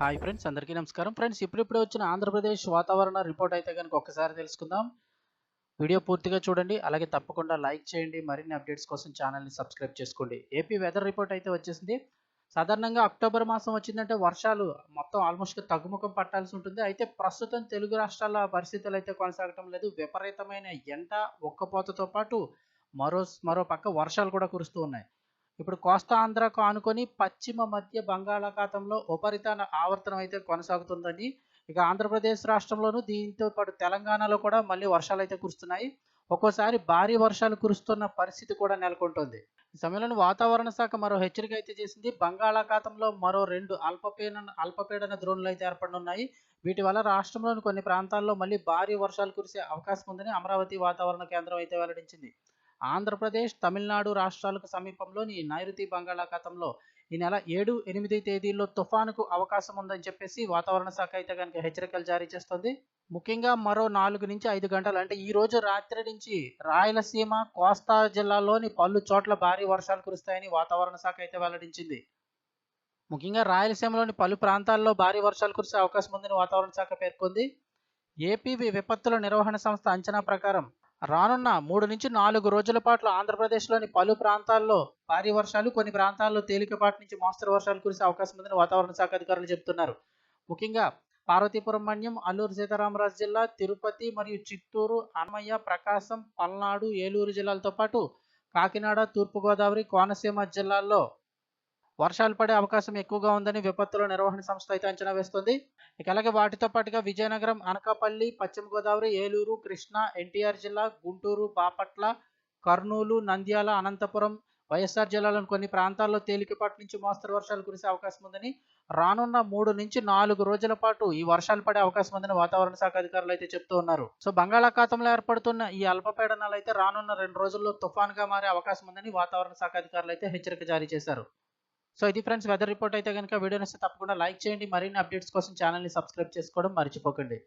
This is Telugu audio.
హాయ్ ఫ్రెండ్స్ అందరికీ నమస్కారం. ఫ్రెండ్స్ ఇప్పుడిప్పుడే వచ్చిన ఆంధ్రప్రదేశ్ వాతావరణ రిపోర్ట్ అయితే కనుక ఒకసారి తెలుసుకుందాం. వీడియో పూర్తిగా చూడండి అలాగే తప్పకుండా లైక్ చేయండి మరిన్ని అప్డేట్స్ కోసం ఛానల్ని సబ్స్క్రైబ్ చేసుకోండి. ఏపీ వెదర్ రిపోర్ట్ అయితే వచ్చేసింది. సాధారణంగా అక్టోబర్ మాసం వచ్చిందంటే వర్షాలు మొత్తం ఆల్మోస్ట్ తగ్గుముఖం పట్టాల్సి ఉంటుంది. అయితే ప్రస్తుతం తెలుగు రాష్ట్రాల పరిస్థితులు అయితే కొనసాగటం లేదు. విపరీతమైన ఎండ ఒక్కపోతతో పాటు మరో మరో పక్క వర్షాలు కూడా కురుస్తూ ఉన్నాయి. ఇప్పుడు కోస్తా ఆంధ్రకు ఆనుకొని పశ్చిమ మధ్య బంగాళాఖాతంలో ఉపరితల ఆవర్తనం అయితే కొనసాగుతుందని ఇక ఆంధ్రప్రదేశ్ రాష్ట్రంలోనూ దీంతో పాటు తెలంగాణలో కూడా మళ్ళీ వర్షాలు అయితే కురుస్తున్నాయి. ఒక్కోసారి భారీ వర్షాలు కురుస్తున్న పరిస్థితి కూడా నెలకొంటుంది. ఈ సమయంలో వాతావరణ శాఖ మరో హెచ్చరిక అయితే చేసింది. బంగాళాఖాతంలో మరో రెండు అల్పపీడన అల్పపీడన ద్రోణులు అయితే ఏర్పడనున్నాయి. వీటి వల్ల రాష్ట్రంలోని కొన్ని ప్రాంతాల్లో మళ్ళీ భారీ వర్షాలు కురిసే అవకాశం ఉందని అమరావతి వాతావరణ కేంద్రం అయితే వెల్లడించింది. ఆంధ్రప్రదేశ్ తమిళనాడు రాష్ట్రాలకు సమీపంలోని నైరుతి బంగాళాఖాతంలో ఈ నెల ఏడు ఎనిమిది తేదీల్లో తుఫానుకు అవకాశం ఉందని చెప్పేసి వాతావరణ శాఖ అయితే కనుక హెచ్చరికలు జారీ చేస్తుంది. ముఖ్యంగా మరో నాలుగు నుంచి ఐదు గంటలు అంటే ఈ రోజు రాత్రి నుంచి రాయలసీమ కోస్తా జిల్లాలోని పలు చోట్ల భారీ వర్షాలు కురుస్తాయని వాతావరణ శాఖ అయితే వెల్లడించింది. ముఖ్యంగా రాయలసీమలోని పలు ప్రాంతాల్లో భారీ వర్షాలు కురిసే అవకాశం ఉందని వాతావరణ శాఖ పేర్కొంది. ఏపీ విపత్తుల నిర్వహణ సంస్థ అంచనా ప్రకారం రానున్న మూడు నుంచి నాలుగు రోజుల పాటు ఆంధ్రప్రదేశ్లోని పలు ప్రాంతాల్లో భారీ వర్షాలు కొన్ని ప్రాంతాల్లో తేలికపాటి నుంచి మోస్తరు వర్షాలు కురిసే అవకాశం ఉందని వాతావరణ శాఖ అధికారులు చెబుతున్నారు. ముఖ్యంగా పార్వతీపురం మన్యం అల్లూరు సీతారామరాజు జిల్లా తిరుపతి మరియు చిత్తూరు అన్నమయ్య ప్రకాశం పల్నాడు ఏలూరు జిల్లాలతో పాటు కాకినాడ తూర్పుగోదావరి కోనసీమ జిల్లాల్లో వర్షాలు పడే అవకాశం ఎక్కువగా ఉందని విపత్తుల నిర్వహణ సంస్థ అయితే అంచనా వేస్తుంది. ఇక అలాగే వాటితో పాటుగా విజయనగరం అనకాపల్లి పశ్చిమ గోదావరి ఏలూరు కృష్ణా ఎన్టీఆర్ జిల్లా గుంటూరు బాపట్ల కర్నూలు నంద్యాల అనంతపురం వైఎస్ఆర్ జిల్లాలోని కొన్ని ప్రాంతాల్లో తేలికపాటి నుంచి మోస్తరు వర్షాలు కురిసే అవకాశం ఉందని రానున్న మూడు నుంచి నాలుగు రోజుల పాటు ఈ వర్షాలు పడే అవకాశం ఉందని వాతావరణ శాఖ అధికారులు అయితే చెప్తూ ఉన్నారు. సో బంగాళాఖాతంలో ఏర్పడుతున్న ఈ అల్పపీడనాలు అయితే రానున్న రెండు రోజుల్లో తుఫాన్గా మారే అవకాశం ఉందని వాతావరణ శాఖ అధికారులు అయితే హెచ్చరిక జారీ చేశారు. సో ఇది ఫ్రెండ్స్ వెదర్ రిపోర్ట్ అయితే కనుక వీడియో నచ్చితే తప్పకుండా లైక్ చేయండి. మరిన్ని అప్డేట్స్ కోసం ఛానల్ని సబ్స్క్రైబ్ చేసుకోవడం మర్చిపోకండి.